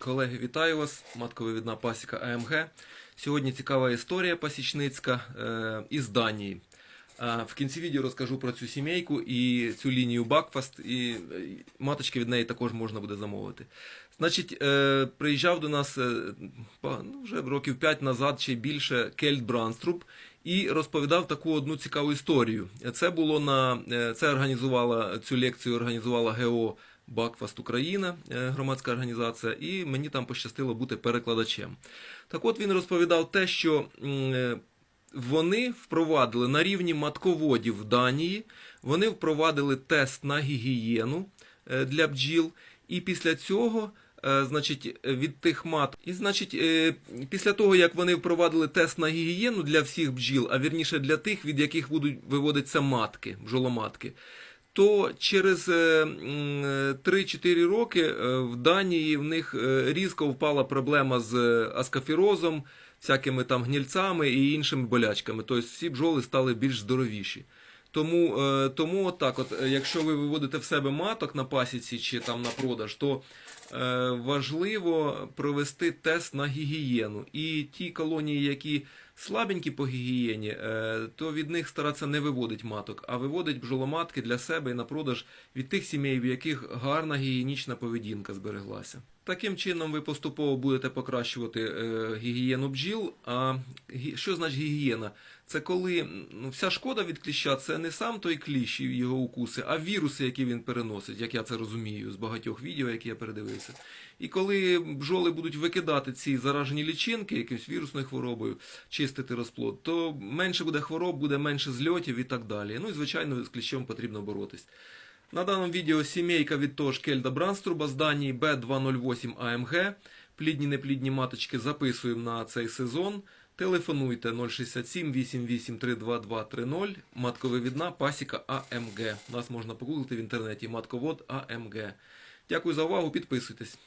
Колеги, вітаю вас. Матковивідна пасіка АМГ. Сьогодні цікава історія пасічницька е, із Данії. А в кінці відео розкажу про цю сімейку і цю лінію Бакфаст, і е, маточки від неї також можна буде замовити. Значить, е, приїжджав до нас е, ну, вже років 5 назад чи більше Кельт Бранструп і розповідав таку одну цікаву історію. Це було на е, це організувала цю лекцію організувала ГО Бакфаст Україна, е, громадська організація, і мені там пощастило бути перекладачем. Так от він розповідав те, що е, вони впровадили на рівні матководів Данії, вони впровадили тест на гігієну для бджіл, і після цього. Е, Значить, від тих мат. І значить, е, після того, як вони впровадили тест на гігієну для всіх бджіл, а вірніше для тих, від яких будуть виводитися матки, бджоломатки, то через е, м, е, 3-4 роки в Данії в них різко впала проблема з аскафірозом, всякими там гнільцями і іншими болячками. Тобто всі бджоли стали більш здоровіші. Тому, е, тому отак, от, е, якщо ви виводите в себе маток на пасіці чи там на продаж, то е, важливо провести тест на гігієну. І ті колонії, які слабенькі по гігієні, е, то від них старатися не виводить маток, а виводить бджоломатки для себе і на продаж від тих сімей, в яких гарна гігієнічна поведінка збереглася. Таким чином ви поступово будете покращувати е, гігієну бджіл. А що значить гігієна? Це коли ну, вся шкода від кліща це не сам той кліщ і його укуси, а віруси, які він переносить, як я це розумію з багатьох відео, які я передивився. І коли бджоли будуть викидати ці заражені лічинки якоюсь вірусною хворобою, чистити розплод, то менше буде хвороб, буде менше зльотів і так далі. Ну і звичайно з кліщом потрібно боротись. На даному відео сімейка від того ж Кельда Бранструба з Данії B208 AMG. Плідні неплідні маточки записуємо на цей сезон. Телефонуйте 067 88 32230. Матковивідна пасіка АМГ. Нас можна погуглити в інтернеті матковод АМГ. Дякую за увагу, підписуйтесь.